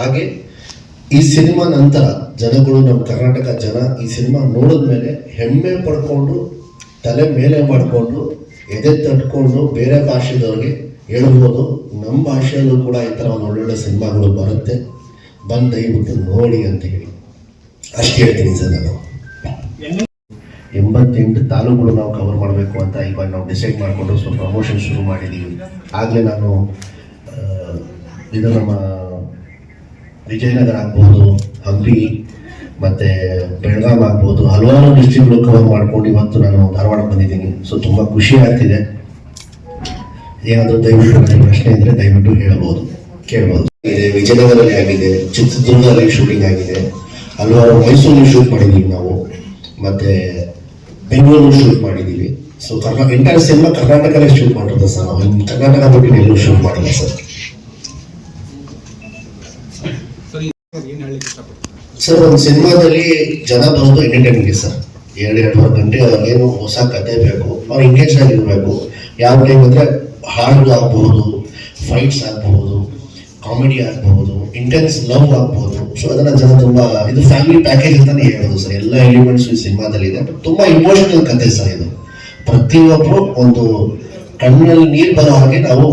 ಹಾಗೆ ಈ ಸಿನಿಮಾ ನಂತರ ಜನಗಳು ನಮ್ಮ ಕರ್ನಾಟಕ ಜನ ಈ ಸಿನಿಮಾ ನೋಡಿದ್ಮೇಲೆ ಹೆಮ್ಮೆ ಪಡ್ಕೊಂಡು ತಲೆ ಮೇಲೆ ಮಾಡಿಕೊಂಡು ಎದೆ ತಟ್ಕೊಂಡು ಬೇರೆ ಭಾಷೆದವ್ರಿಗೆ ಹೇಳ್ಬೋದು ನಮ್ಮ ಭಾಷೆಯಲ್ಲೂ ಕೂಡ ಈ ಥರ ಒಂದು ಒಳ್ಳೊಳ್ಳೆ ಸಿನಿಮಾಗಳು ಬರುತ್ತೆ. ಬಂದು ದಯವಿಟ್ಟು ನೋಡಿ ಅಂತ ಹೇಳಿ. ಅಷ್ಟು ಹೇಳ್ತೀನಿ ಸರ್ ನಾನು. ಎಂಬತ್ತೆಂಟು ತಾಲೂಕುಗಳು ನಾವು ಕವರ್ ಮಾಡಬೇಕು ಅಂತ ಇವಾಗ ನಾವು ಡಿಸೈಡ್ ಮಾಡಿಕೊಂಡು ಸೊ ಪ್ರಮೋಷನ್ ಶುರು ಮಾಡಿದ್ದೀವಿ ಆಗಲೇ ನಾನು ಇದು ನಮ್ಮ ವಿಜಯನಗರ ಆಗ್ಬೋದು, ಹಂಪಿ, ಮತ್ತು ಬೆಳಗಾಂ ಆಗ್ಬೋದು, ಹಲವಾರು ಡಿಸ್ಟ್ರಿಕ್ಟ್ಗಳು ಕವರ್ ಮಾಡ್ಕೊಂಡು ಇವತ್ತು ನಾನು ಧಾರವಾಡ ಬಂದಿದ್ದೀನಿ. ಸೊ ತುಂಬ ಖುಷಿ ಆಗ್ತಿದೆ. ಏನಾದರೂ ದಯವಿಟ್ಟು ನನಗೆ ಪ್ರಶ್ನೆ ಇದ್ದರೆ ದಯವಿಟ್ಟು ಹೇಳ್ಬೋದು, ಕೇಳ್ಬೋದು. ಇದೆ ವಿಜಯನಗರಲ್ಲಿ ಆಗಿದೆ, ಚಿತ್ರದುರ್ಗದಲ್ಲಿ ಶೂಟಿಂಗ್ ಆಗಿದೆ. ಹಲವಾರು ಮೈಸೂರಲ್ಲಿ ಶೂಟ್ ಮಾಡಿದ್ದೀವಿ ನಾವು. ಮತ್ತೆ ಬೆಂಗಳೂರು ಶೂಟ್ ಮಾಡಿದ್ದೀವಿ ಸೊ ಕರ್ನಾಟಕ ಇಂಟರ್ ಸಿನಿಮಾ ಕರ್ನಾಟಕದಲ್ಲಿ ಶೂಟ್ ಮಾಡಿರೋದು ಸರ್ ನಾವು. ಕರ್ನಾಟಕ ಬಿಟ್ಟು ಶೂಟ್ ಮಾಡಿಲ್ಲ ಸರ್. ಸರ್ ಒಂದು ಸಿನಿಮಾದಲ್ಲಿ ಜನ ಬರೋದು ಎಂಟರ್ಟೈನ್ಗೆ ಸರ್. ಎರಡು ಎರಡೂವರೆ ಗಂಟೆ ಅವ್ರಿಗೇನು ಹೊಸ ಕತೆ ಬೇಕು, ಅವ್ರು ಎಂಗೇಜ್ ಆಗಿರಬೇಕು ಯಾವ ಟೈಮ್ ಅಂದರೆ ಹಾಡುಗಳು ಆಗಬಹುದು ಫೈಟ್ಸ್ ಆಗಬಹುದು ಕಾಮಿಡಿ ಆಗಬಹುದು ಇಂಟೆನ್ಸ್ ಲವ್ ಆಗಬಹುದು. ಸೊ ಅದನ್ನ ಜನ ತುಂಬಾ, ಇದು ಫ್ಯಾಮಿಲಿ ಪ್ಯಾಕೇಜ್ ಅಂತಾನೆ ಹೇಳೋದು ಸರ್. ಎಲ್ಲ ಎಲಿಮೆಂಟ್ಸ್ ಈ ಸಿನಿಮಾದಲ್ಲಿ ಇದೆ. ತುಂಬಾ ಇಮೋಷನಲ್ ಕತೆ ಸರ್ ಇದು. ಪ್ರತಿಯೊಬ್ಬರು ಒಂದು ಕಣ್ಣಲ್ಲಿ ನೀರು ಬರೋ ಹಾಗೆ ನಾವು